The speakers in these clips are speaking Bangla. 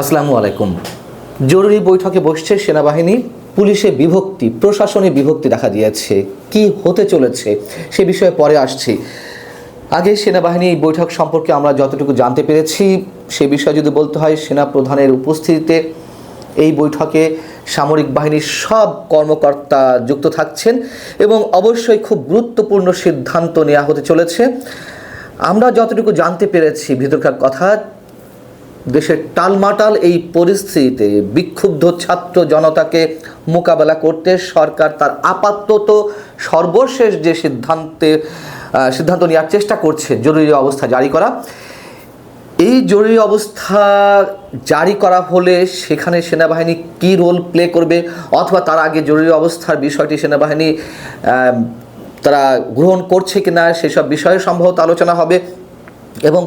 আসসালামু আলাইকুম। জরুরি বৈঠকে বসছে সেনাবাহিনী, পুলিশে বিভক্তি, প্রশাসনে বিভক্তি দেখা দিয়েছে। কি হতে চলেছে সে বিষয়ে পরে আসছি। আগে সেনাবাহিনী এই বৈঠক সম্পর্কে আমরা যতটুকু জানতে পেরেছি, সে বিষয়ে যদি বলতে হয় সেনা প্রধানের উপস্থিতিতে এই বৈঠকে সামরিক বাহিনীর সব কর্মকর্তা যুক্ত থাকছেন এবং অবশ্যই খুব গুরুত্বপূর্ণ সিদ্ধান্ত নেওয়া হতে চলেছে। আমরা যতটুকু জানতে পেরেছি, ভিতরকার কথা দেশের টালমাটাল এই পরিস্থিতিতে বিক্ষুব্ধ ছাত্র জনতাকে মোকাবেলা করতে সরকার তার আপাতত সর্বশেষ যে সিদ্ধান্তে সিদ্ধান্ত নেওয়ার চেষ্টা করছে জরুরি অবস্থা জারি করা। এই জরুরি অবস্থা জারি করা হলে সেখানে সেনাবাহিনী কী রোল প্লে করবে অথবা তার আগে জরুরি অবস্থার বিষয়টি সেনাবাহিনী তারা গ্রহণ করছে কিনা সেসব বিষয়ে সম্ভবত আলোচনা হবে। এবং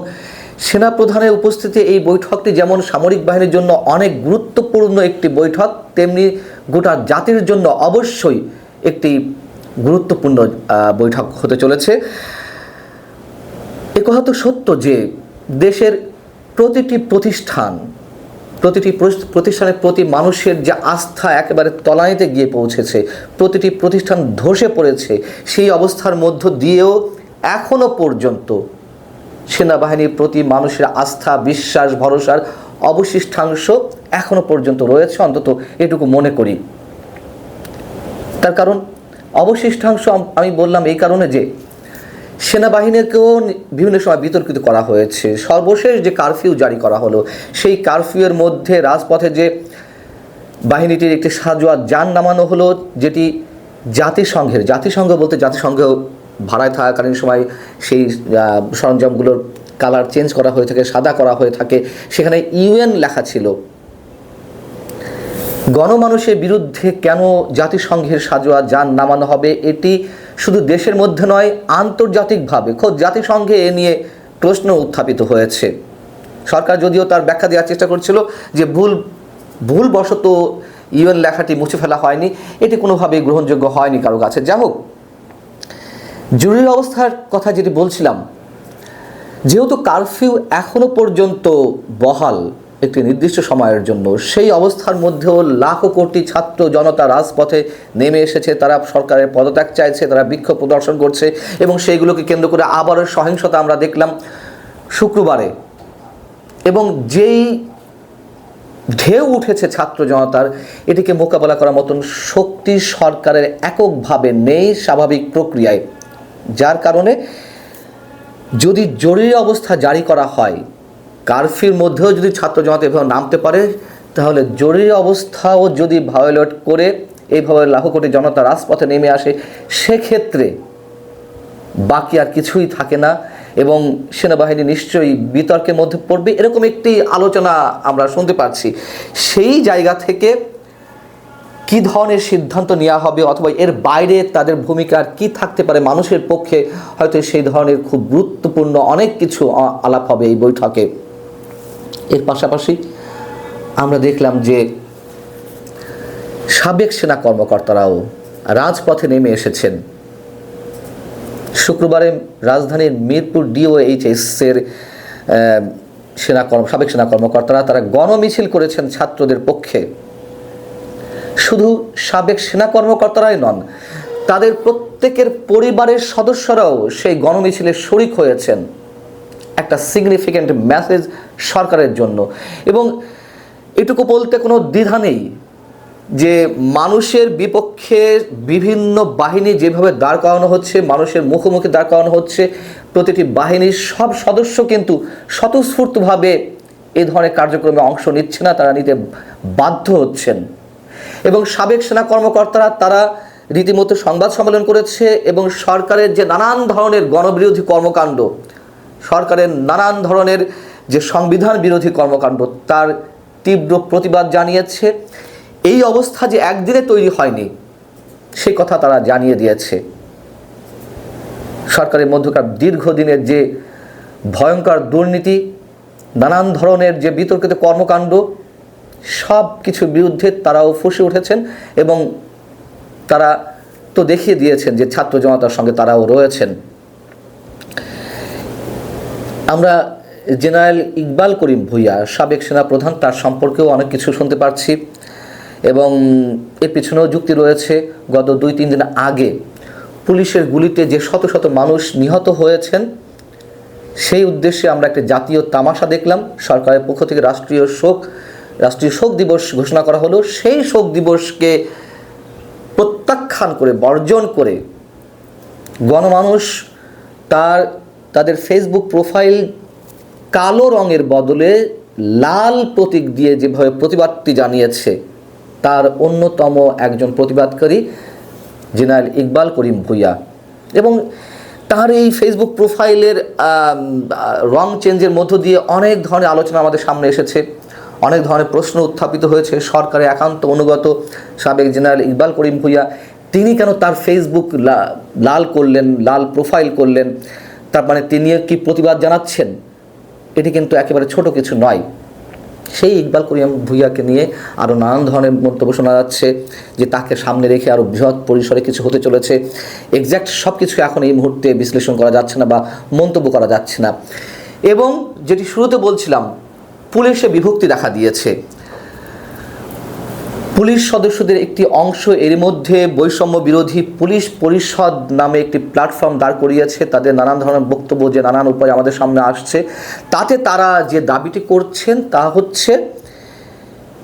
সেনাপ্রধানের উপস্থিতি এই বৈঠকটি যেমন সামরিক বাহিনীর জন্য অনেক গুরুত্বপূর্ণ একটি বৈঠক, তেমনি গোটা জাতির জন্য অবশ্যই একটি গুরুত্বপূর্ণ বৈঠক হতে চলেছে। এ কথা তো সত্য যে দেশের প্রতিটি প্রতিষ্ঠান, প্রতিটি প্রতিষ্ঠানের প্রতি মানুষের যে আস্থা একেবারে তলানিতে গিয়ে পৌঁছেছে, প্রতিটি প্রতিষ্ঠান ধসে পড়েছে, সেই অবস্থার মধ্য দিয়েও এখনও পর্যন্ত সেনাবাহিনীর প্রতি মানুষের আস্থা, বিশ্বাস, ভরসার অবশিষ্টাংশ এখনও পর্যন্ত রয়েছে। অন্তত এটুকু মনে করি। তার কারণ, অবশিষ্টাংশ আমি বললাম এই কারণে যে, সেনাবাহিনীকেও বিভিন্ন সময় বিতর্কিত করা হয়েছে। সর্বশেষ যে কারফিউ জারি করা হলো, সেই কারফিউয়ের মধ্যে রাজপথে যে বাহিনীটির একটি সাজোয়া যান নামানো হলো, যেটি জাতিসংঘের জাতিসংঘ বলতে জাতিসংঘ ভাড়ায় থাকাকালীন সময় সেই সরঞ্জামগুলোর কালার চেঞ্জ করা হয়ে থাকে, সাদা করা হয়ে থাকে। সেখানে ইউএন লেখা ছিল। গণমানুষের বিরুদ্ধে কেন জাতিসংঘের সাজোয়া যান নামানো হবে, এটি শুধু দেশের মধ্যে নয়, আন্তর্জাতিকভাবে খোদ জাতিসংঘে এ নিয়ে প্রশ্ন উত্থাপিত হয়েছে। সরকার যদিও তার ব্যাখ্যা দেওয়ার চেষ্টা করছিল যে ভুল, ভুলবশত ইউএন লেখাটি মুছে ফেলা হয়নি, এটি কোনোভাবেই গ্রহণযোগ্য হয়নি কারও কাছে। যা হোক জরুরি অবস্থার কথা যেটি বলছিলাম, যেহেতু কারফিউ এখনও পর্যন্ত বহাল একটি নির্দিষ্ট সময়ের জন্য, সেই অবস্থার মধ্যেও লাখো কোটি ছাত্র জনতা রাজপথে নেমে এসেছে, তারা সরকারের পদত্যাগ চাইছে, তারা বিক্ষোভ প্রদর্শন করছে এবং সেইগুলোকে কেন্দ্র করে আবারও সহিংসতা আমরা দেখলাম শুক্রবারে। এবং যেই ঢেউ উঠেছে ছাত্র জনতার, এটিকে মোকাবেলা করার মতন শক্তি সরকারের এককভাবে নেই স্বাভাবিক প্রক্রিয়ায়। যার কারণে যদি জরুরি অবস্থা জারি করা হয় কারফিউর মধ্যেও যদি ছাত্র জনতা এভাবে নামতে পারে, তাহলে জরুরি অবস্থাও যদি ভায়োলেট করে এইভাবে লাখো কোটি জনতা রাজপথে নেমে আসে, সেক্ষেত্রে বাকি আর কিছুই থাকে না এবং সেনাবাহিনী নিশ্চয়ই বিতর্কের মধ্যে পড়বে। এরকম একটি আলোচনা আমরা শুনতে পাচ্ছি। সেই জায়গা থেকে কি ধরনের সিদ্ধান্ত নেওয়া হবে অথবা এর বাইরে তাদের ভূমিকা আর কি থাকতে পারে মানুষের পক্ষে, হয়তো সেই ধরনের খুব গুরুত্বপূর্ণ অনেক কিছু আলাপ হবে এই বৈঠকে। এর পাশাপাশি আমরা দেখলাম যে সাবেক সেনা কর্মকর্তারাও রাজপথে নেমে এসেছেন। শুক্রবারে রাজধানীর মিরপুর ডিওএইচএস এর সেনা কর্ম, সাবেক সেনা কর্মকর্তারা তারা গণমিছিল করেছেন ছাত্রদের পক্ষে। শুধু সাবেক সেনা কর্মকর্তারাই নন, তাদের প্রত্যেকের পরিবারের সদস্যরাও সেই গণমিছিলে শরিক হয়েছেন। একটা সিগনিফিক্যান্ট মেসেজ সরকারের জন্য। এবং এটুকু বলতে কোনো দ্বিধা নেই যে মানুষের বিপক্ষে বিভিন্ন বাহিনী যেভাবে দাঁড় করানো হচ্ছে, মানুষের মুখোমুখি দাঁড় করানো হচ্ছে, প্রতিটি বাহিনীর সব সদস্য কিন্তু স্বতঃস্ফূর্তভাবে এ ধরনের কার্যক্রমে অংশ নিচ্ছে না, তারা নিতে বাধ্য হচ্ছেন। এবং সাবেক সেনা কর্মকর্তারা তারা রীতিমতো সংবাদ সম্মেলন করেছে এবং সরকারের যে নানান ধরনের গণবিরোধী কর্মকাণ্ড, সরকারের নানান ধরনের যে সংবিধান বিরোধী কর্মকাণ্ড, তার তীব্র প্রতিবাদ জানিয়েছে। এই অবস্থা যে একদিনে তৈরি হয়নি, সে কথা তারা জানিয়ে দিয়েছে। সরকারের মধ্যকার দীর্ঘদিনের যে ভয়ঙ্কর দুর্নীতি, নানান ধরনের যে বিতর্কিত কর্মকাণ্ড সব কিছুর বিরুদ্ধে তারাও ফুসে উঠেছেন এবং তারা তো দেখিয়ে দিয়েছেন যে ছাত্র জনতার সঙ্গে তারাও রয়েছেন। আমরা জেনারেল ইকবাল করিম ভুইয়া, সাবেক সেনা প্রধান তার সম্পর্কেও অনেক কিছু শুনতে পারছি এবং এর পিছনেও যুক্তি রয়েছে। গত দুই, তিন দিন আগে পুলিশের গুলিতে যে শত শত মানুষ নিহত হয়েছেন, সেই উদ্দেশ্যে আমরা একটা জাতীয় তামাশা দেখলাম। সরকারের পক্ষ থেকে রাষ্ট্রীয় শোক রাষ্ট্রীয় শোক দিবস ঘোষণা করা হলো। সেই শোক দিবসকে প্রত্যাখ্যান করে, বর্জন করে গণমানুষ তার, তাদের ফেসবুক প্রোফাইল কালো রঙের বদলে লাল প্রতীক দিয়ে যেভাবে প্রতিবাদটি জানিয়েছে, তার অন্যতম একজন প্রতিবাদকারী জেনারেল ইকবাল করিম ভুইয়া। এবং তার এই ফেসবুক প্রোফাইলের রং চেঞ্জের মধ্য দিয়ে অনেক ধরনের আলোচনা আমাদের সামনে এসেছে। অনেক ধরনের প্রশ্ন উত্থাপিত হয়েছে। সরকারের একান্ত অনুগত সাবেক জেনারেল ইকবাল করিম ভুইয়া, তিনি কেন তার ফেসবুক লাল করলেন, লাল প্রোফাইল করলেন, তার মানে তিনি কি প্রতিবাদ জানাচ্ছেন? এটি কিন্তু একেবারে ছোট কিছু নয়। সেই ইকবাল করিম ভুইয়াকে নিয়ে আরও নানান ধরনের মন্তব্য শোনা যাচ্ছে যে তাকে সামনে রেখে আরও বৃহৎ পরিসরে কিছু হতে চলেছে। এক্স্যাক্ট সব কিছু এখন এই মুহূর্তে বিশ্লেষণ করা যাচ্ছে না বা মন্তব্য করা যাচ্ছে না। এবং যেটি শুরুতে বলছিলাম পুলিশে বিভক্তি দেখা দিয়েছে। পুলিশ সদস্যদের একটি অংশ এর মধ্যে বৈষম্য বিরোধী পুলিশ পরিষদ নামে একটি প্ল্যাটফর্ম দাঁড় করিয়েছে। তাদের নানান ধরনের বক্তব্য যে নানান উপায় আমাদের সামনে আসছে। তাতে তারা যে দাবিটি করছেন তা হচ্ছে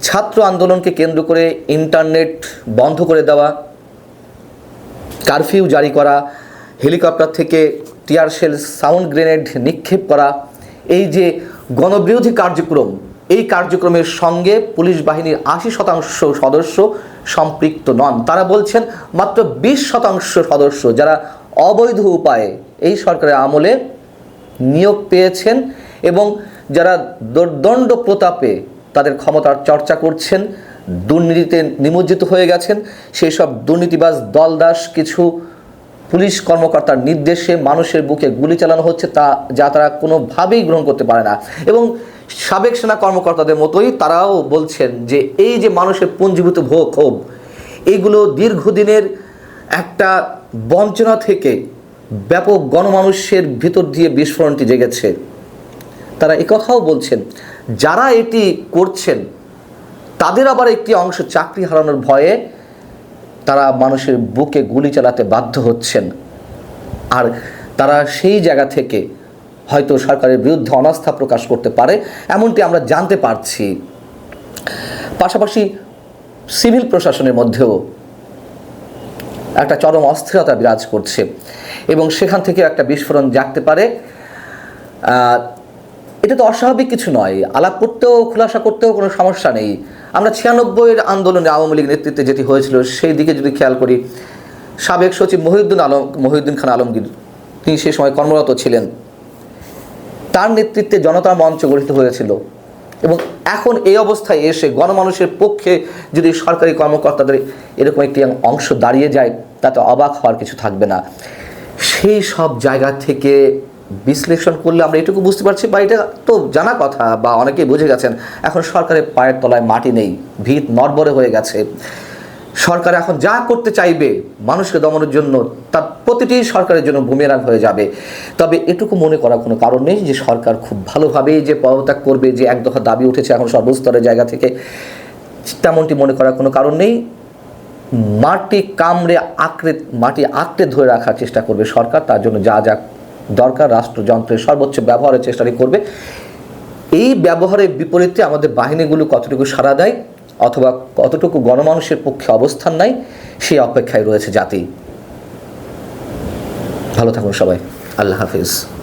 ছাত্র আন্দোলনকে কেন্দ্র করে ইন্টারনেট বন্ধ করে দেওয়া কারফিউ জারি করা হেলিকপ্টার থেকে টিয়ার শেল সাউন্ড গ্রেনেড নিক্ষেপ করা, এই যে গণবিরোধী কার্যক্রম। এই কার্যক্রমের সঙ্গে পুলিশ বাহিনীর আশি শতাংশ সদস্য সম্পৃক্ত নন। তারা বলছেন, মাত্র বিশ শতাংশ সদস্য যারা অবৈধ উপায়ে এই সরকারের আমলে নিয়োগ পেয়েছেন এবং যারা দণ্ড প্রতাপে তাদের ক্ষমতার চর্চা করছেন, দুর্নীতিতে নিমজ্জিত হয়ে গেছেন, সেই সব দুর্নীতিবাজ দলদাস কিছু পুলিশ কর্মকর্তার নির্দেশে মানুষের বুকে গুলি চালানো হচ্ছে তা, যা তারা কোনোভাবেই গ্রহণ করতে পারে না। এবং সাবেক সেনা কর্মকর্তাদের মতোই তারাও বলছেন যে, এই যে মানুষের পুঞ্জীভূত ভোগ ক্ষোভ এইগুলো দীর্ঘদিনের একটা বঞ্চনা থেকে ব্যাপক গণমানুষের ভিতর দিয়ে বিস্ফোরণটি জেগেছে। তারা একথাও বলছেন, যারা এটি করছেন, তাদের আবার একটি অংশ চাকরি হারানোর ভয়ে তারা মানুষের বুকে গুলি চালাতে বাধ্য হচ্ছেন। আর তারা সেই জায়গা থেকে হয়তো সরকারের বিরুদ্ধে অনাস্থা প্রকাশ করতে পারে, এমনটি আমরা জানতে পারছি। পাশাপাশি সিভিল প্রশাসনের মধ্যেও একটা চরম অস্থিরতা বিরাজ করছে এবং সেখান থেকে একটা বিস্ফোরণ জাগতে পারে। এটা তো অস্বাভাবিক কিছু নয়। আলাপ করতেও, খুলাসা করতেও কোনো সমস্যা নেই। আমরা ছিয়ানব্বইয়ের আন্দোলনে আওয়ামী লীগ নেতৃত্বে যেটি হয়েছিল, সেই দিকে যদি খেয়াল করি, সাবেক সচিব মহিউদ্দিন আলম, মহিউদ্দিন খান আলমগীর, তিনি সে সময় কর্মরত ছিলেন। তার নেতৃত্বে জনতা মঞ্চ গঠিত হয়েছিল এবং এখন এই অবস্থায় এসে গণমানুষের পক্ষে যদি সরকারি কর্মকর্তাদের এরকম একটি অংশ দাঁড়িয়ে যায়, তাতে অবাক হওয়ার কিছু থাকবে না। সেই সব জায়গা থেকে বিশ্লেষণ করলে আমরা এটুকু বুঝতে পারছি বা এটা তো জানা কথা বা অনেকেই বুঝে গেছেন, এখন সরকারের পায়ের তলায় মাটি নেই, ভিত নড়বড়ে হয়ে গেছে। সরকার এখন যা করতে চাইবে মানুষকে দমনের জন্য তার প্রতিটি সরকারের জন্য বুমেরাং হয়ে যাবে। তবে এটুকু মনে করার কোনো কারণ নেই যে সরকার খুব ভালোভাবেই যে পদত্যাগ করবে, যে এক দফা দাবি উঠেছে এখন সর্বস্তরের জায়গা থেকে, তেমনটি মনে করার কোনো কারণ নেই। মাটি কামড়ে আঁকড়ে, মাটি আঁকড়ে ধরে রাখার চেষ্টা করবে সরকার, তার জন্য যা যা দরকার, রাষ্ট্রযন্ত্রের সর্বোচ্চ ব্যবহারের চেষ্টাটি করবে। এই ব্যবহারের বিপরীতে আমাদের বাহিনীগুলো কতটুকু সাড়া দেয় অথবা কতটুকু গণমানুষের পক্ষে অবস্থান নাই সেই অপেক্ষায় রয়েছে জাতি। ভালো থাকুন সবাই। আল্লাহ হাফিজ।